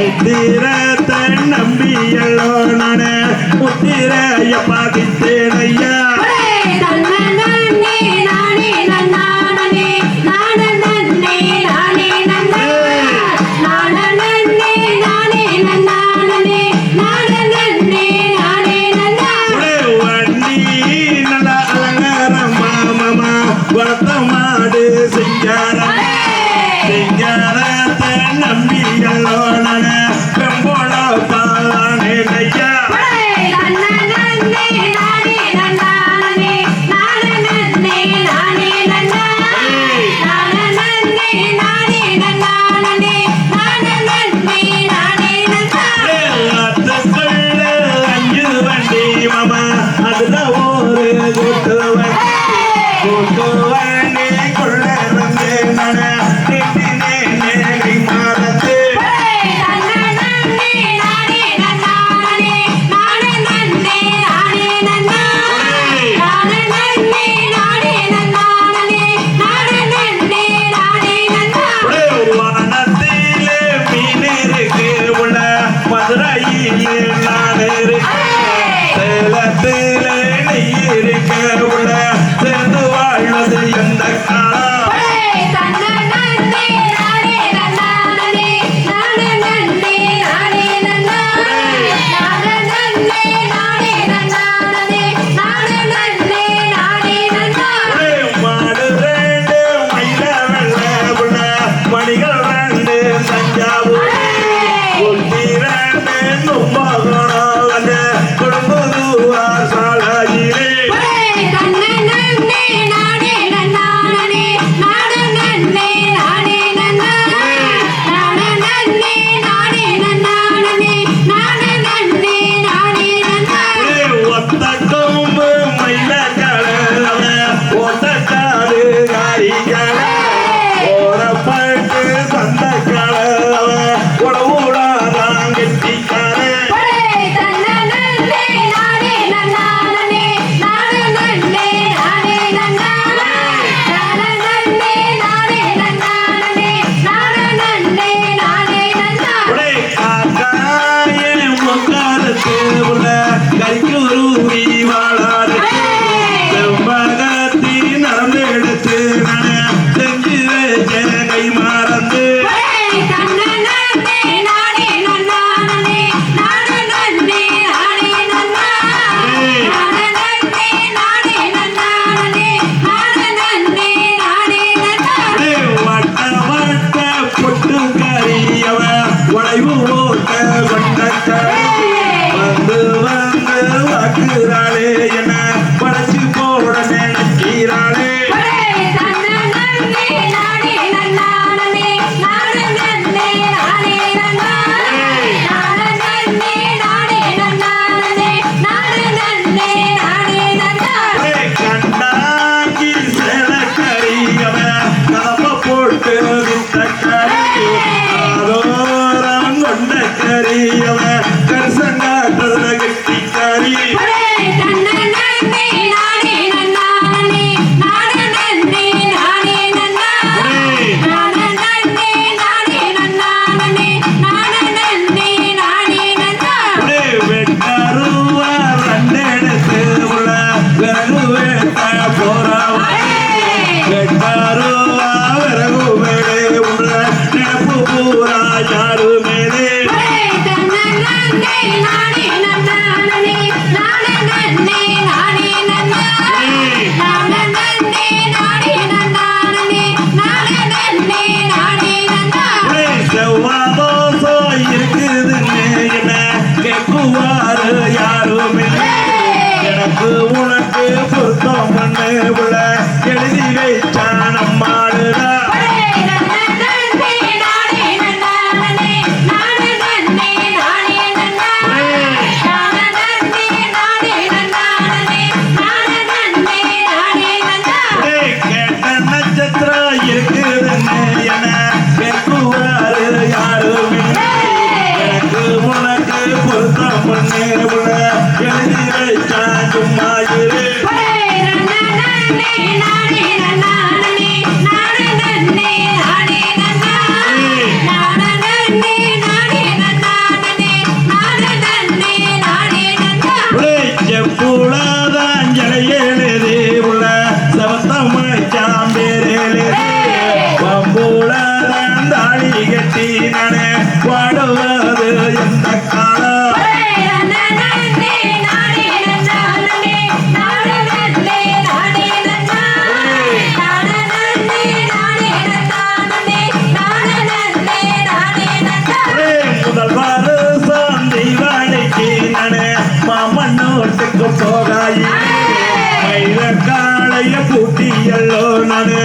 உத்திரத்த நம்பியலோ நான உத்திர ஐயப்பா தித்தேனையா வந்தமாடு செஞ்சார் கையில் நான் இருக்க. நிலத்திலே நீ இருக்க உட சேர்ந்து வாழ்வது எந்த காலம்? உழைவு ஓட்ட வட்டத்தை வந்து வந்து வாக்குறாளே என்ன போகாயி கையில காளைய பூட்டியல்லோ நானு.